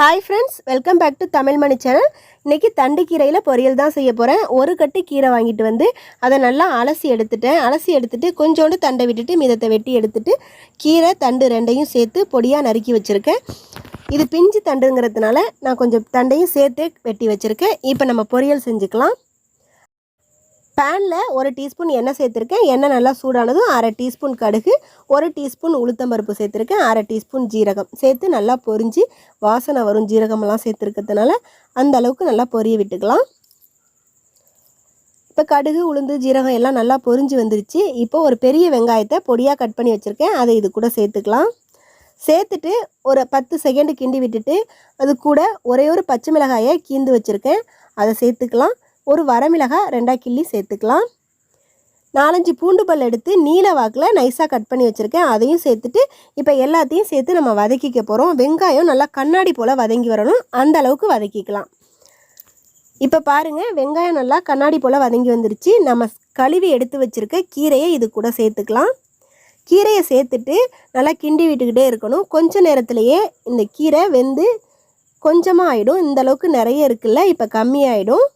Hi friends welcome back to Tamil Mani channel இன்றைக்கி தண்டு கீரையில் பொரியல் தான் செய்ய போகிறேன் ஒரு கட்டு கீரை வாங்கிட்டு வந்து அதை நல்லா அலசி எடுத்துட்டேன். அலசி எடுத்துட்டு கொஞ்சோண்டு தண்டை விட்டுட்டு மிதத்தை வெட்டி எடுத்துட்டு கீரை தண்டு ரெண்டையும் சேர்த்து பொடியாக நறுக்கி வச்சுருக்கேன். இது பிஞ்சு தண்டுங்கிறதுனால நான் கொஞ்சம் தண்டையும் சேர்த்து வெட்டி வச்சுருக்கேன். இப்போ நம்ம பொரியல் செஞ்சுக்கலாம். பேனில் ஒரு டீஸ்பூன் எண்ணெய் சேர்த்துருக்கேன். எண்ணெய் நல்லா சூடானதும் அரை டீஸ்பூன் கடுகு ஒரு டீஸ்பூன் உளுத்தம்பருப்பு சேர்த்துருக்கேன். அரை டீஸ்பூன் ஜீரகம். சேர்த்து நல்லா பொரிஞ்சு வாசனை வரும் ஜீரகமெல்லாம் சேர்த்துருக்கிறதுனால அந்த அளவுக்கு நல்லா பொரிய விட்டுக்கலாம். இப்போ கடுகு உளுந்து ஜீரகம் எல்லாம் நல்லா பொரிஞ்சு வந்துருச்சு. இப்போ ஒரு பெரிய வெங்காயத்தை பொடியாக கட் பண்ணி வச்சுருக்கேன். அதை இது கூட சேர்த்துக்கலாம். சேர்த்துட்டு ஒரு பத்து செகண்டு கிண்டி விட்டுட்டு அது கூட ஒரே ஒரு பச்சை மிளகாயை கீந்து வச்சுருக்கேன். அதை சேர்த்துக்கலாம். ஒரு வரமிளகாய் ரெண்டாக கிள்ளி சேர்த்துக்கலாம். நாலஞ்சு பூண்டு பல் எடுத்து நீல வாக்கில் நைஸாக கட் பண்ணி வச்சுருக்கேன். அதையும் சேர்த்துட்டு இப்போ எல்லாத்தையும் சேர்த்து நம்ம வதக்கிக்க போகிறோம் வெங்காயம் நல்லா கண்ணாடி போல் வதங்கி வரணும். அந்த அளவுக்கு வதக்கிக்கலாம். இப்போ பாருங்கள் வெங்காயம் நல்லா கண்ணாடி போல் வதங்கி வந்துருச்சு. நம்ம கழுவி எடுத்து வச்சுருக்க கீரையை இது கூட சேர்த்துக்கலாம். கீரையை சேர்த்துட்டு நல்லா கிண்டி விட்டுக்கிட்டே இருக்கணும். கொஞ்ச நேரத்துலையே இந்த கீரை வெந்து கொஞ்சமாக ஆகிடும் இந்த அளவுக்கு நிறைய இருக்குல்ல இப்போ கம்மியாயிடும்.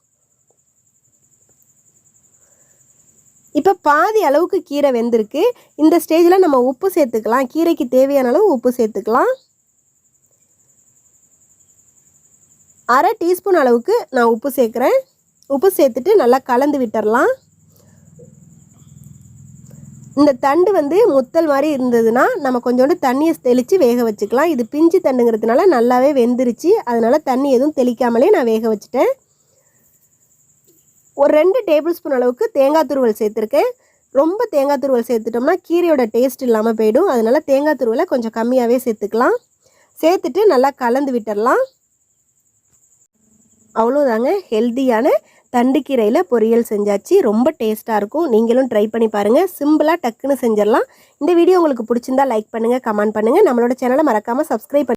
இப்போ பாதி அளவுக்கு கீரை வெந்திருக்கு. இந்த ஸ்டேஜில் நம்ம உப்பு சேர்த்துக்கலாம். கீரைக்கு தேவையான அளவு உப்பு சேர்த்துக்கலாம். அரை டீஸ்பூன் அளவுக்கு நான் உப்பு சேர்க்குறேன். உப்பு சேர்த்துட்டு நல்லா கலந்து விட்டுறலாம். இந்த தண்டு வந்து முத்தல் மாதிரி இருந்ததுன்னா நம்ம கொஞ்சோண்டு தண்ணியை தெளித்து வேக வச்சுக்கலாம். இது பிஞ்சு தண்டுங்கிறதுனால நல்லாவே வெந்துருச்சு. அதனால் தண்ணி எதுவும் தெளிக்காமலே நான் வேக வச்சுட்டேன். ஒரு ரெண்டு டேபிள் ஸ்பூன் அளவுக்கு தேங்காய் துருவல் சேர்த்துருக்கேன். ரொம்ப தேங்காய் துருவல் சேர்த்துட்டோம்னா கீரையோட டேஸ்ட் இல்லாமல் போயிடும். அதனால் தேங்காய் துருவலை கொஞ்சம் கம்மியாகவே சேர்த்துக்கலாம். சேர்த்துட்டு நல்லா கலந்து விட்டுடலாம். அவ்வளோதாங்க ஹெல்த்தியான தண்டுக்கீரையில் பொரியல் செஞ்சாச்சு. ரொம்ப டேஸ்ட்டாக இருக்கும். நீங்களும் ட்ரை பண்ணி பாருங்கள் சிம்பிளாக டக்குன்னு செஞ்சிடலாம். இந்த வீடியோ உங்களுக்கு பிடிச்சிருந்தா லைக் பண்ணுங்கள் கமெண்ட் பண்ணுங்கள் நம்மளோட சேனலை மறக்காமல் சப்ஸ்கிரைப் பண்ணி